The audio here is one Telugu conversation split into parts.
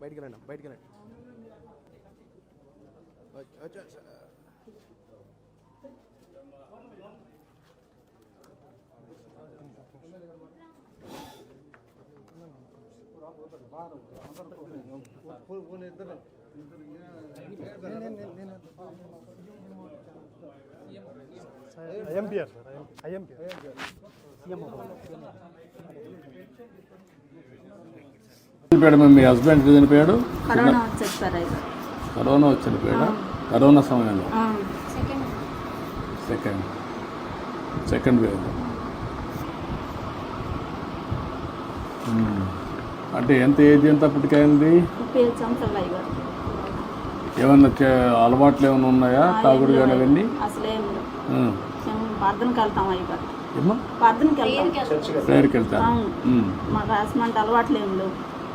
బయటికి వెళ్ళండి బయటికి వెళ్ళండి I M P R sir I M P R. చనిపోయాడు మీ హస్బెండ్ చనిపోయాడు కరోనా వచ్చేది సార్ అయితే. కరోనా వచ్చి చనిపోయాడా కరోనా సమయంలో? సెకండ్. Second wave. అంటే ఎంత ఏజ్ ఎంత అప్పటికైంది? ఏమన్నా అలవాట్లు ఏమైనా ఉన్నాయా? తాగుడు కానీ అవన్నీ అసలేం ప్రార్థనకి వెళ్తాం అయ్యారు ప్రార్థనకి వెళ్తాం. ప్రేయర్కి. మ్మ్. మాకు రాసమంటే అలవాట్లు ఏం లేవు.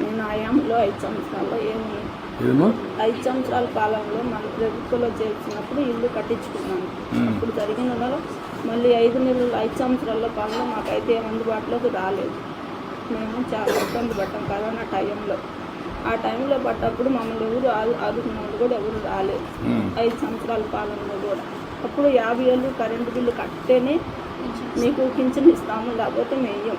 నేను ఆయాంలో ఐదు సంవత్సరాల్లో ఏమి ఐదు సంవత్సరాల కాలంలో మన ప్రభుత్వంలో చేర్చినప్పుడు ఇల్లు కట్టించుకున్నాను. అప్పుడు జరిగిన మళ్ళీ ఐదు నెలలు ఐదు సంవత్సరాల కాలంలో మాకైతే ఏం అందుబాటులోకి రాలేదు. మేము చాలా ఇబ్బంది పడ్డాం కరోనా టైంలో. ఆ టైంలో పడ్డప్పుడు మమ్మల్ని ఎవరు ఆదు ఆదుకున్న వాళ్ళు కూడా ఎవరు రాలేదు. ఐదు సంవత్సరాల కాలంలో కూడా. అప్పుడు యాభై ఏళ్ళు కరెంటు బిల్లు కట్టేనే మీకు పింఛన్ ఇస్తాము లేకపోతే మేయం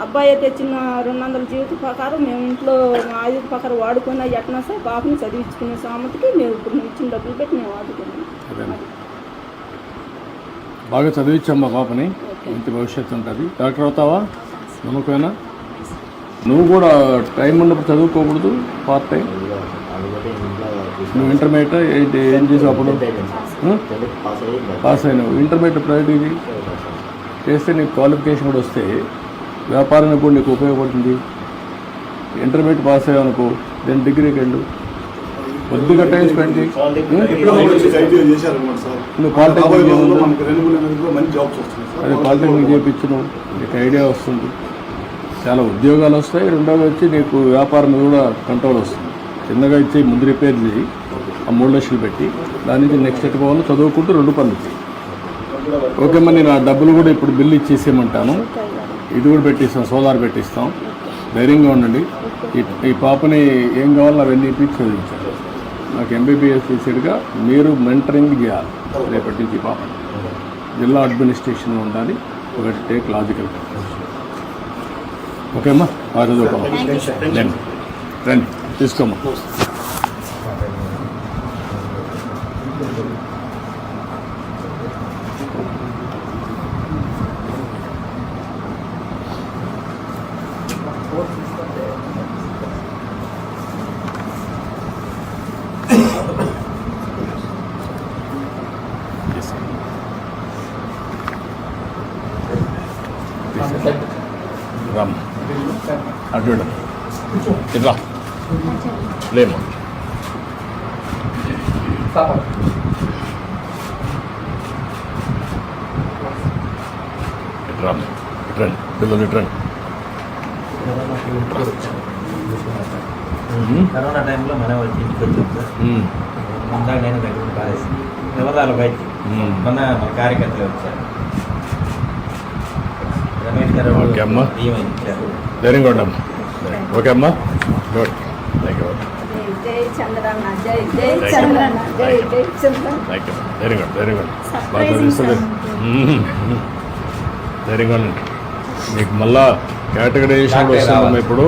అబ్బాయి తెచ్చిన రెండు వందల జీవిత ప్రకారం మేము ఇంట్లో మా ఆయుధ ప్రకారం వాడుకొని ఎట్లా సరే పాపని చదివించుకునే సామతికి మేము ఇప్పుడు నువ్వు ఇచ్చిన డబ్బులు పెట్టి మేము వాడుకున్నాం. బాగా చదివించమ్మా పాపని మంచి భవిష్యత్తు ఉంటుంది. డాక్టర్ అవుతావా? నమ్మకమేనా? నువ్వు కూడా టైం ఉన్నప్పుడు చదువుకోకూడదు పార్ట్ టైం నువ్వు ఇంటర్మీడియట్ ఏంటి ఏం చేసావు అప్పుడు? పాస్ అయినావు. ఇంటర్మీడియట్ ప్రైవేట్ ఇది? చేస్తే నీకు క్వాలిఫికేషన్ కూడా వస్తే వ్యాపారానికి కూడా నీకు ఉపయోగపడుతుంది. ఇంటర్మీడియట్ పాస్ అయ్యావు అనుకో దెన్ డిగ్రీకి వెళ్ళు కొద్దిగా టైం స్పెండ్ చేయి. నువ్వు పాలిటెక్నిక్ అదే పాలిటెక్నిక్ చేయించను నీకు ఐడియా వస్తుంది. చాలా ఉద్యోగాలు వస్తాయి. రెండోది వచ్చి నీకు వ్యాపారం మీద కూడా కంట్రోల్ వస్తుంది. చిన్నగా ఇచ్చి ముందు రిపేర్ చేయి. ఆ మూడు లక్షలు పెట్టి దాని నుంచి నెక్స్ట్ ఎట్ పోవాలో చదువుకుంటూ రెండు పనులు చేయి. ఓకే మరి నేను ఆ డబ్బులు కూడా ఇప్పుడు బిల్లు ఇచ్చేసేయమంటాను. ఇది కూడా పెట్టిస్తాం సోలార్ పెట్టిస్తాం. ధైర్యంగా ఉండండి. ఈ ఈ పాపని ఏం కావాలో అవన్నీ ఇప్పించి చదివించాలి. నాకు ఎంబీబీఎస్ చేసేట్టుగా మీరు మెంటరింగ్ చేయాలి. రేపటి నుంచి పాపని. జిల్లా అడ్మినిస్ట్రేషన్ ఉండాలి. ఒకటి టేక్ లాజికల్ ఓకే అమ్మా? బాగా చదువుకోమ్మా రండి. రండి. తీసుకోమ్మా. రామ్ అటు చూడు. ఇటు రా లేమ్మా ఇటు రామ్మా ఇటు రండి పిల్లలు ఇటు రండి కరోనా టైంలో మనం వచ్చి ఇంటికి వచ్చాం సార్ ఉమ్. ముందా నేను దగ్గర పారేసి నిలదాలు బయటికి. మన కార్యకర్తలు వచ్చారు. రమేష్ గారు ఓకే అమ్మా. ఉండమ్మా ఓకే. అమ్మా. Good thank you very good very good బాగా మీకు మళ్ళా కేటగరైజేషన్ వస్తుందమ్మా. ఇప్పుడు.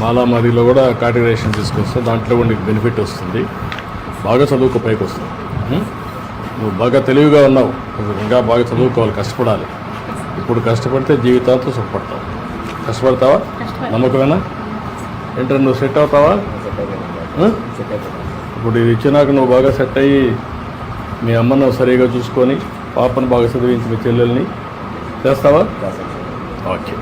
మాలా మదిలో కూడా కేటగరైజేషన్ తీసుకొస్తాం దాంట్లో కూడా నీకు బెనిఫిట్ వస్తుంది. బాగా చదువుకో పైకి వస్తావు ఉం? నువ్వు బాగా తెలివిగా ఉన్నావు. ఇంకా బాగా చదువుకోవాలి కష్టపడాలి. ఇప్పుడు కష్టపడితే జీవితాంతం సుఖపడతావు. కష్టపడతావా? నమ్మకమేనా? ఏంటంటే నువ్వు సెట్ అవుతావా? ఇప్పుడు ఇది ఇచ్చినాక నువ్వు బాగా సెట్ అయ్యి మీ అమ్మను సరిగా చూసుకొని పాపను బాగా చదివించి మీ చెల్లెల్ని చేస్తావా? ఓకే.